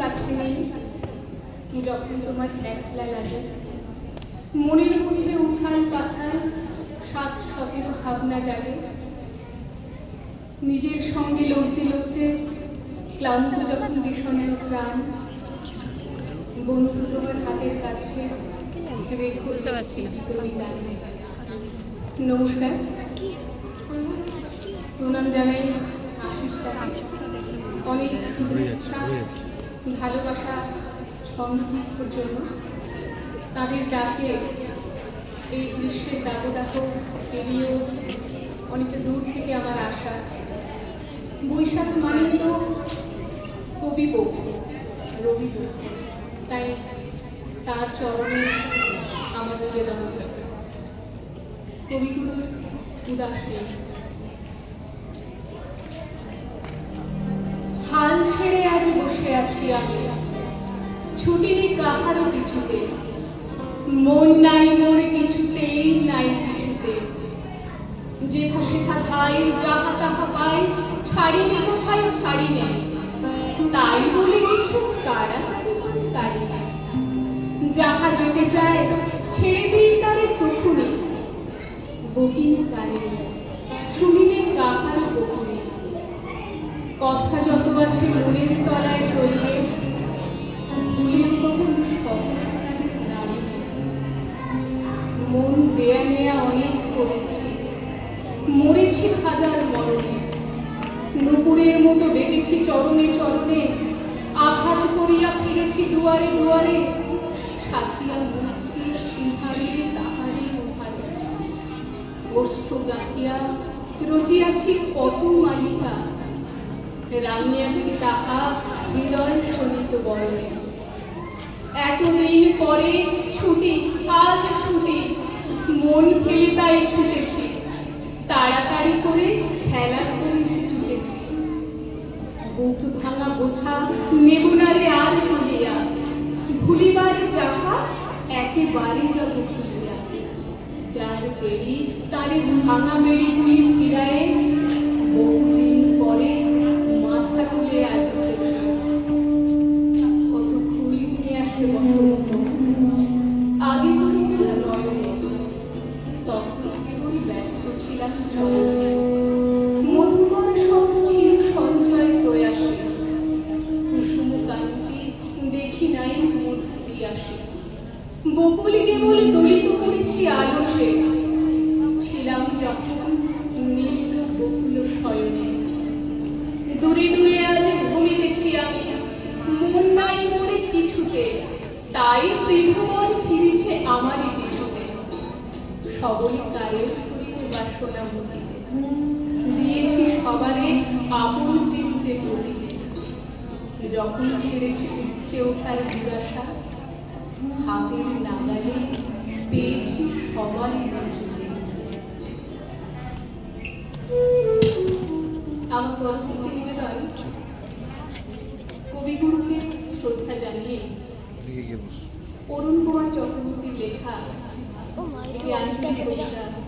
কাছে নেই যখন তোমার একলা লাগে। মনের মধ্যে উঠাল পাথাল সাত সতেরো ভাবনা জাগে। নিজের সঙ্গে লড়তে লড়তে ক্লান্ত যখন বিষণের প্রাণ বন্ধু তোমার হাতের কাছে বুঝতে পারছি। না। নমস্কার। প্রণাম জানাই আশিস দাদা। অনেক ভালোবাসা সংগীতের জন্য তাদের ডাকে এই গ্রীষ্মের দাবদাহ পেরিয়েও অনেকটা দূর থেকে আমার আসা বৈশাখ মানে তো কবি বউ, রবি তাই তার চরণে আমার নিবেদন কবিগুরুর উদাসী হাল ছেড়ে বসে আছি আমি। ছুটিনি কাহারও কিছুতে। মন নাই মোর কিছুতেই, নাই কিছুতে। যে সেথা খাই যাহা তাহা পাই ছাড়ি নে কোথায় ছাড়ি নে তাই বলে কিছু কাড়াকাড়ি করে কাড়ি যাহা যেতে চায়, ছেড়ে দিই তারে আছে মনের তলায় তলিয়ে কখন মন দেয়া নেয়া অনেক করেছি। মরেছি হাজার মরণে। নুপুরের মতো বেজেছি চরণে চরণে। আঘাত করিয়া ফিরেছি দুয়ারে দুয়ারে। সাথিয়া বলছি ইহারে তাহারে ওহারে বস্তু গাঁথিয়া রচিয়াছি কত মালিকা। রাঙিয়াছি তাহা হৃদয় শোনিত বরণে এতদিন পরে ছুটি, আজ ছুটি, মন ফেলে তাই ছুটেছি। তাড়াতাড়ি করে খেলার এসে ছুটেছি বুক ভাঙা বোঝা রে আর তুলিয়া ভুলিবার যাহা একেবারে যাব ভুলিয়া যার পেড়ি, তারে ভাঙা মেড়িগুলি ফিরায়ে ছিলাম চির সঞ্চয় প্রয়াসে। কুসুম কান্তি আসে বকুলি কেবল দলিত করেছি আলসে। ছিলাম যখন নীল বকুল শয়নে। দূরে দূরে আজ ঘুমিতেছি আমি। মন মরে কিছুতে। তাই ত্রিভুবন ফিরেছে আমারই পিছুতে সবলই কারে বাসনা মুখিতে দিয়েছি সবারে আপন বৃত্তে গতিতে। যখন ছেড়েছে উঠছে ওঠার দুরাশা হাতের নাগালে পেয়েছি সবারই আমার নিবেদন কবিগুরুকে শ্রদ্ধা জানিয়ে অরুণ কুমার চক্রবর্তীর লেখা একটি আঞ্চলিক কবিতা